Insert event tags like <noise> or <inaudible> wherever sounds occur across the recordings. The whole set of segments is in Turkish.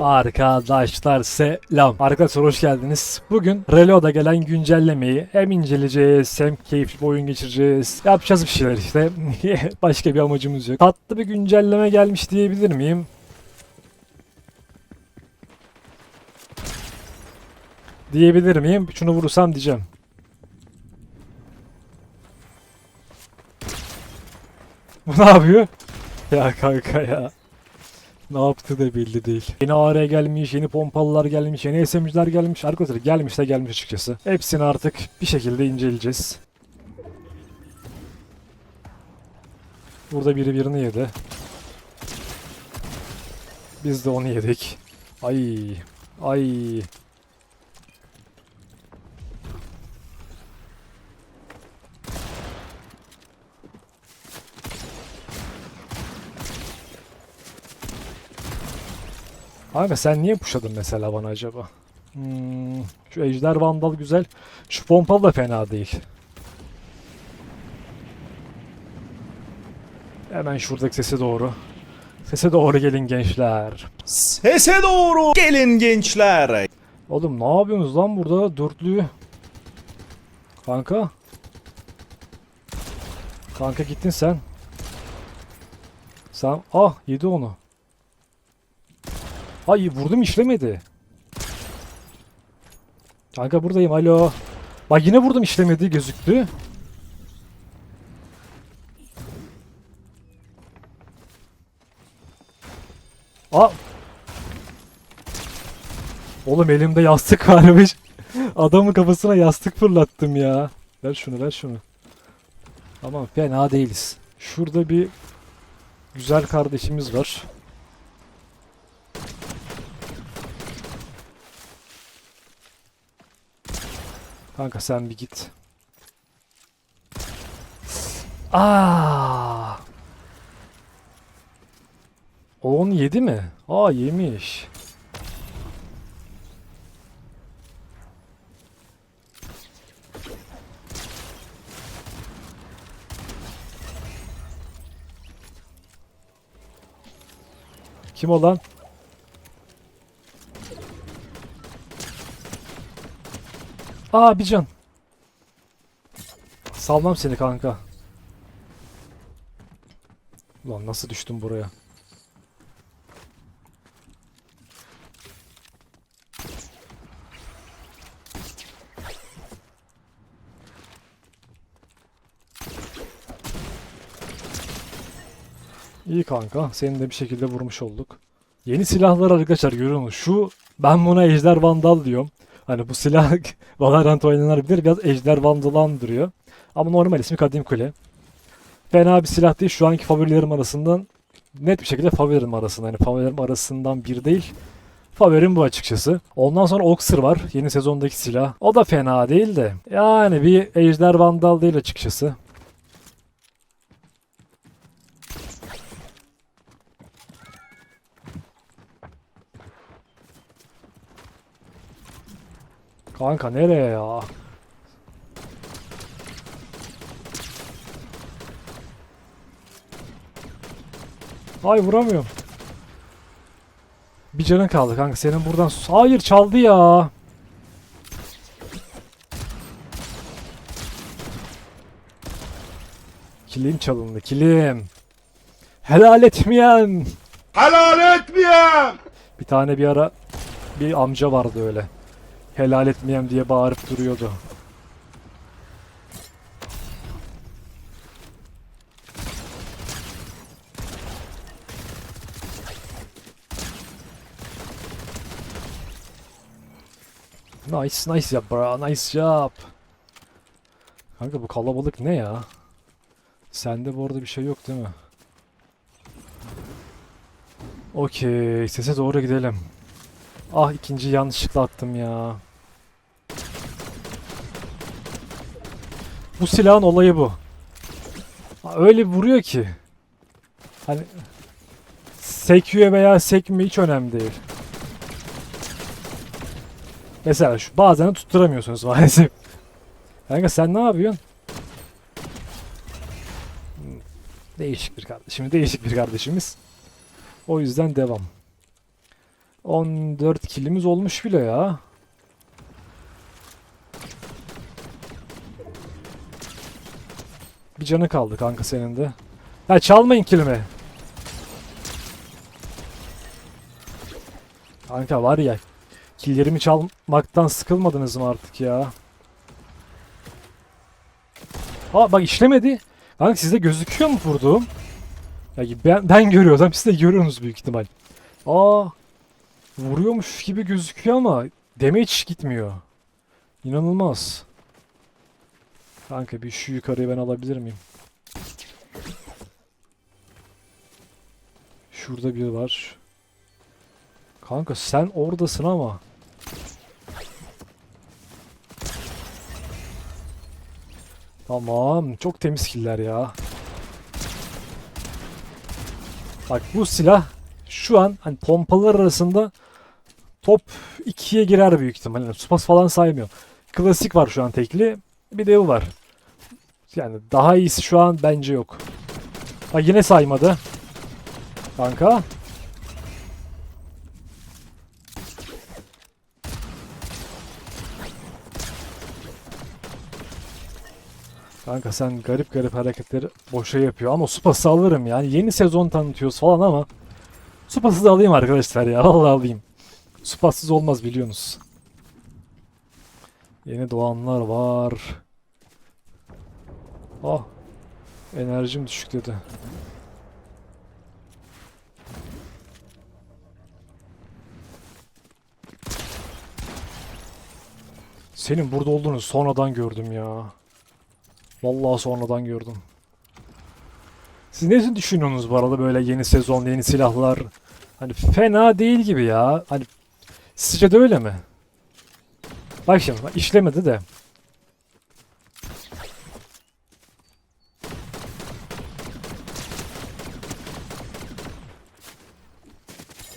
Arkadaşlar selam. Arkadaşlar hoş geldiniz. Bugün Reload'a gelen güncellemeyi hem inceleyeceğiz hem keyifli bir oyun geçireceğiz. Yapacağız bir şeyler işte. <laughs> Başka bir amacımız yok. Tatlı bir güncelleme gelmiş diyebilir miyim? Diyebilir miyim? Şunu vurursam diyeceğim. Bu ne yapıyor? Ya kanka ya. Ne yaptı da belli değil. Yeni AR gelmiş, yeni pompalılar gelmiş, yeni SMG'ler gelmiş. Arkadaşlar gelmiş de gelmiş açıkçası. Hepsini artık bir şekilde inceleyeceğiz. Burada biri birini yedi. Biz de onu yedik. Ay. Ay. Abi sen niye puşladın mesela bana acaba? Hmm, şu Ejder Vandal güzel. Şu pompalı da fena değil. Hemen şuradaki sese doğru. Sese doğru gelin gençler. Sese doğru gelin gençler. Oğlum ne yapıyorsunuz lan burada dörtlüyü? Kanka. Kanka gittin sen. Sen ah yedi onu. Ay vurdum işlemedi. Kanka buradayım alo. Bak yine vurdum işlemedi gözüktü. Aa. Oğlum elimde yastık varmış. <laughs> Adamın kafasına yastık fırlattım ya. Ver şunu ver şunu. Tamam fena değiliz. Şurada bir güzel kardeşimiz var. Kanka sen bir git. Aa! Onu yedi mi? Aa yemiş. Kim o Aa bir can. Salmam seni kanka. Ulan nasıl düştüm buraya? İyi kanka. Seni de bir şekilde vurmuş olduk. Yeni silahlar arkadaşlar görüyor musunuz? Şu ben buna Ejder Vandal diyorum. Hani bu silah <laughs> Valorant oynayanlar bilir biraz Ejder Vandal'ı andırıyor. Ama normal ismi Kadim Kule. Fena bir silah değil. Şu anki favorilerim arasından net bir şekilde favorilerim arasında. Hani favorilerim arasından bir değil. Favorim bu açıkçası. Ondan sonra Oxer var. Yeni sezondaki silah. O da fena değil de. Yani bir Ejder Vandal değil açıkçası. Kanka nereye ya? Ay vuramıyorum. Bir canın kaldı kanka senin buradan. Hayır çaldı ya. Kilim çalındı kilim. Helal etmeyen. Helal etmeyen. Bir tane bir ara bir amca vardı öyle. Helal etmeyem diye bağırıp duruyordu. Nice, nice job bro, nice job. Kanka bu kalabalık ne ya? Sende bu arada bir şey yok değil mi? Okey, sese doğru gidelim. Ah ikinci yanlışlıkla attım ya. Bu silahın olayı bu. Öyle vuruyor ki. Hani sekiyor veya sekmiyor hiç önemli değil. Mesela şu bazen tutturamıyorsunuz maalesef. <laughs> Kanka sen ne yapıyorsun? Değişik bir kardeşimiz, değişik bir kardeşimiz. O yüzden devam. 14 kilimiz olmuş bile ya. Bir canı kaldı kanka senin de. Ya çalmayın kilimi. Kanka var ya killerimi çalmaktan sıkılmadınız mı artık ya? Aa bak işlemedi. Kanka sizde gözüküyor mu vurduğum? Ya ben, ben görüyorsam siz de görüyorsunuz büyük ihtimal. Aa vuruyormuş gibi gözüküyor ama damage gitmiyor. İnanılmaz. Kanka bir şu yukarıyı ben alabilir miyim? Şurada bir var. Kanka sen oradasın ama. Tamam. Çok temiz killer ya. Bak bu silah şu an hani pompalar arasında top 2'ye girer büyük ihtimalle. Yani Supas falan saymıyor. Klasik var şu an tekli. Bir de bu var. Yani daha iyisi şu an bence yok. Ha yine saymadı. Kanka. Kanka sen garip garip hareketleri boşa yapıyor ama Supas'ı alırım yani. Yeni sezon tanıtıyoruz falan ama Supas'ı da alayım arkadaşlar ya. Vallahi alayım. Supas'sız olmaz biliyorsunuz. Yeni doğanlar var. Ah. Enerjim düşük dedi. Senin burada olduğunu sonradan gördüm ya. Vallahi sonradan gördüm. Siz ne düşünüyorsunuz bu arada böyle yeni sezon, yeni silahlar? Hani fena değil gibi ya. Hani sizce de öyle mi? Bak şimdi işlemedi de.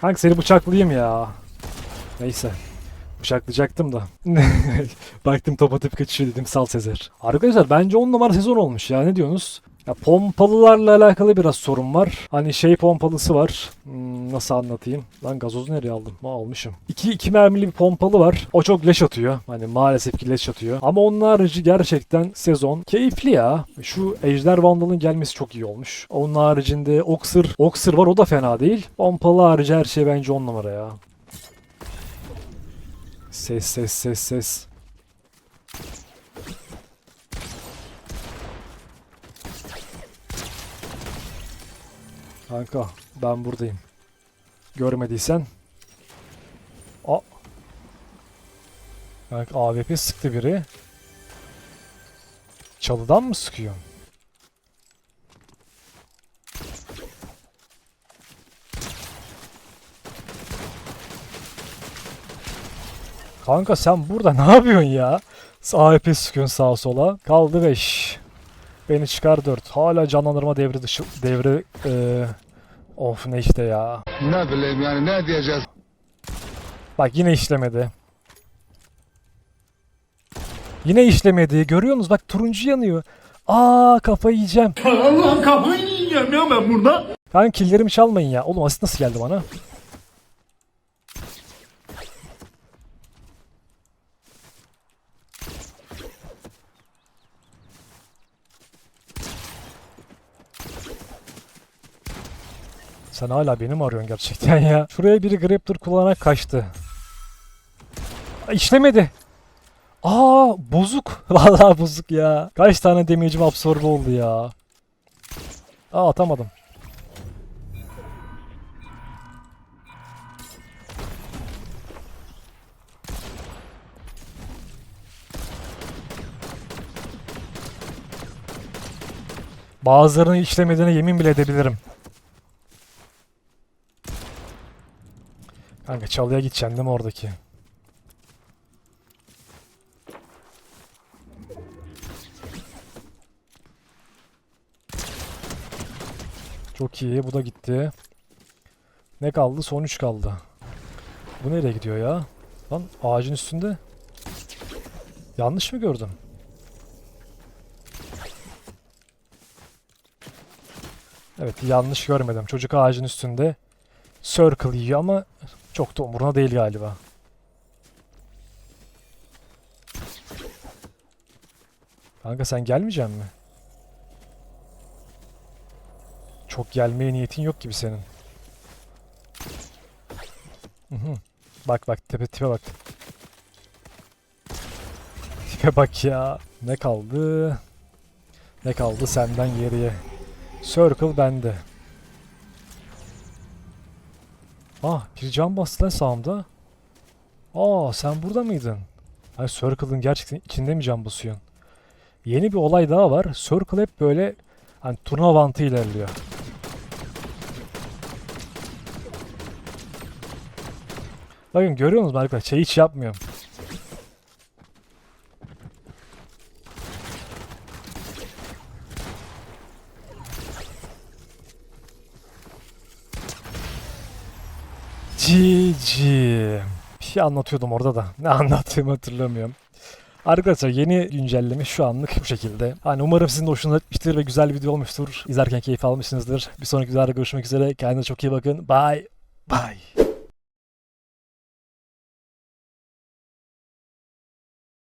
Kanka seni bıçaklayayım ya. Neyse. Bıçaklayacaktım da. <laughs> Baktım top atıp kaçışıyor dedim sal Sezer. Arkadaşlar bence 10 numara sezon olmuş ya ne diyorsunuz? Ya pompalılarla alakalı biraz sorun var. Hani şey pompalısı var. Hmm, nasıl anlatayım? Lan gazozu nereye aldım? Ha, almışım. 2 2 mermili bir pompalı var. O çok leş atıyor. Hani maalesef ki leş atıyor. Ama onun harici gerçekten sezon keyifli ya. Şu Ejder Vandal'ın gelmesi çok iyi olmuş. Onun haricinde Oxer, Oxer var o da fena değil. Pompalı harici her şey bence 10 numara ya. Ses ses ses ses. Kanka ben buradayım. Görmediysen. A Kanka AWP sıktı biri. Çalıdan mı sıkıyor? Kanka sen burada <laughs> ne yapıyorsun ya? AWP sıkıyorsun sağa sola. Kaldı 5. Beni çıkar 4. Hala canlandırma devri dışı devre eee of ne işte ya. Ne bileyim yani ne diyeceğiz? Bak yine işlemedi. Yine işlemedi. Görüyor musunuz? Bak turuncu yanıyor. Aa kafayı yiyeceğim. Allah'ım kafayı yiyeceğim ya ben burada. Kanka killerimi çalmayın ya. Oğlum asit nasıl geldi bana? Sen hala beni mi arıyorsun gerçekten ya? Şuraya biri Graptor kullanarak kaçtı. İşlemedi. Aa bozuk. <laughs> Vallahi bozuk ya. Kaç tane damage'im absorbe oldu ya. Aa atamadım. Bazılarını işlemediğine yemin bile edebilirim. Kanka çalıya gideceksin değil mi oradaki? Çok iyi. Bu da gitti. Ne kaldı? Son 3 kaldı. Bu nereye gidiyor ya? Lan ağacın üstünde. Yanlış mı gördüm? Evet yanlış görmedim. Çocuk ağacın üstünde. Circle yiyor ama çok da umuruna değil galiba. Kanka sen gelmeyecek mi? Çok gelmeye niyetin yok gibi senin. Hı hı. Bak bak tepe tipe bak. Tipe bak ya. Ne kaldı? Ne kaldı senden geriye? Circle bende. Ah bir can bastı lan sağımda. Aa sen burada mıydın? Hayır Circle'ın gerçekten içinde mi can basıyorsun? Yeni bir olay daha var. Circle hep böyle hani turnuva vantı ilerliyor. Bakın görüyor musunuz arkadaşlar? Şey hiç yapmıyorum. GG. Bir şey anlatıyordum orada da. Ne anlattığımı hatırlamıyorum. Arkadaşlar yeni güncelleme şu anlık bu şekilde. Hani umarım sizin de hoşunuza gitmiştir ve güzel bir video olmuştur. İzlerken keyif almışsınızdır. Bir sonraki videoda görüşmek üzere. Kendinize çok iyi bakın. Bye. Bye.